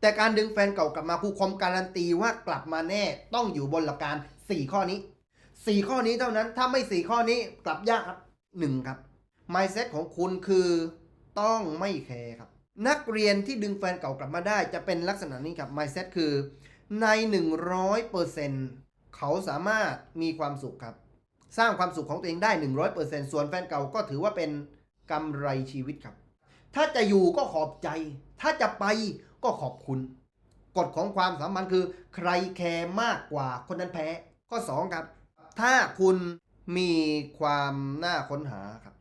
แต่การดึงแฟนเก่ากลับมาครูคอมการันตีว่ากลับมาแน่ต้องอยู่บนหลักการ 4 ข้อนี้ 4 ข้อนี้เท่านั้นถ้าไม่ 4 ข้อนี้กลับยากครับ 1 ครับ mindset ของคุณคือต้องไม่แคร์ครับ นักเรียนที่ดึงแฟนเก่ากลับมาได้ จะเป็นลักษณะนี้ครับ mindset คือใน 100%เขาสามารถมีความสุขครับ สร้างความสุขของตัวเองได้ 100%ส่วนแฟนเก่าก็ถือว่าเป็นกำไรชีวิตครับ ถ้าจะอยู่ก็ขอบใจ ถ้าจะไป ก็ขอบคุณ กฎของความสัมพันธ์คือ ใครแคร์มากกว่าคนนั้นแพ้ข้อ2ครับ ถ้าคุณมีความน่าค้นหาครับ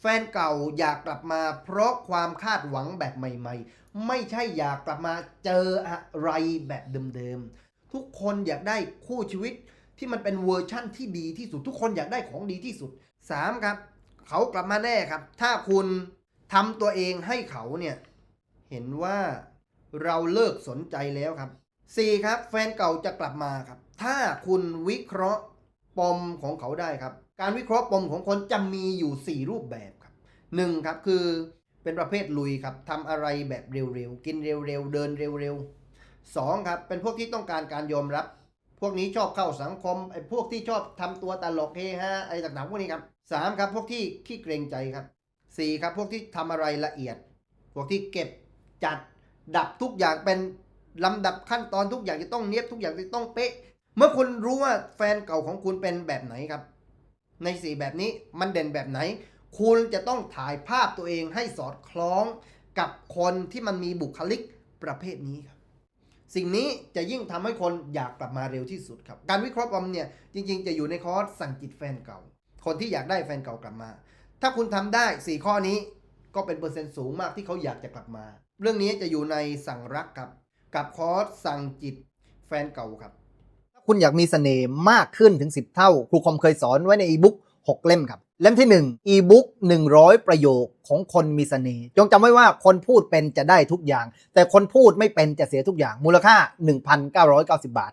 แฟนเก่าอยากกลับมาเพราะความคาดหวังแบบใหม่ ๆ ไม่ใช่อยากกลับมาเจออะไรแบบเดิมๆ ทุกคนอยากได้คู่ชีวิตที่มันเป็นเวอร์ชั่นที่ดีที่สุด ทุกคนอยากได้ของดีที่สุด 3 ครับ เขากลับมาแน่ครับ ถ้าคุณทำตัวเองให้เขาเนี่ย เห็นว่า เราเลิกสนใจแล้วครับ 4 ครับ แฟนเก่าจะกลับมาครับ ถ้าคุณวิเคราะห์ปมของเขาได้ครับ การวิเคราะห์ปมของคนจะมีอยู่ 4 รูปแบบครับ 1 ครับคือเป็นประเภทลุยครับทำอะไรแบบเร็วๆ กินเร็วๆ เดินเร็วๆ 2 ครับเป็นพวกที่ต้องการการยอมรับ พวกนี้ชอบเข้าสังคมไอ้พวกที่ชอบทำตัวตลกเฮฮาไอ้ต่างๆพวกนี้ครับสามครับพวกที่ขี้เกรงใจครับสี่ครับพวกที่ทำอะไรละเอียด พวกที่เก็บจัด ดับทุกอย่างเป็นลำดับขั้นตอนทุกอย่างจะต้องเนียบทุกอย่างจะต้องเป๊ะ เมื่อคุณรู้ว่าแฟนเก่าของคุณเป็นแบบไหนครับ ในสี่แบบนี้มันเด่นแบบไหน คุณจะต้องถ่ายภาพตัวเองให้สอดคล้องกับคนที่มันมีบุคลิกประเภทนี้ครับ สิ่งนี้จะยิ่งทำให้คนอยากกลับมาเร็วที่สุดครับ การวิเคราะห์ปมเนี่ยจริง ๆ จะอยู่ในคอร์สสั่งจิตแฟนเก่า คนที่อยากได้แฟนเก่ากลับมา ถ้าคุณทำได้ 4 ข้อนี้ก็เป็นเปอร์เซ็นต์สูงมากที่เขาอยากจะกลับมา เรื่องนี้จะอยู่ในสั่งรักครับ กับคอร์สสั่งจิตแฟนเก่าครับ ถ้าคุณอยากมีเสน่ห์มากขึ้นถึง 10 เท่า ครูคอมเคยสอนไว้ในอีบุ๊ก6 เล่มครับ เล่มที่1อีบุ๊ก100 ประโยคของคนมีเสน่ห์จงจำไว้ว่าคนพูดเป็นจะได้ทุกอย่าง แต่คนพูดไม่เป็นจะเสียทุกอย่างมูลค่า 1,990 บาท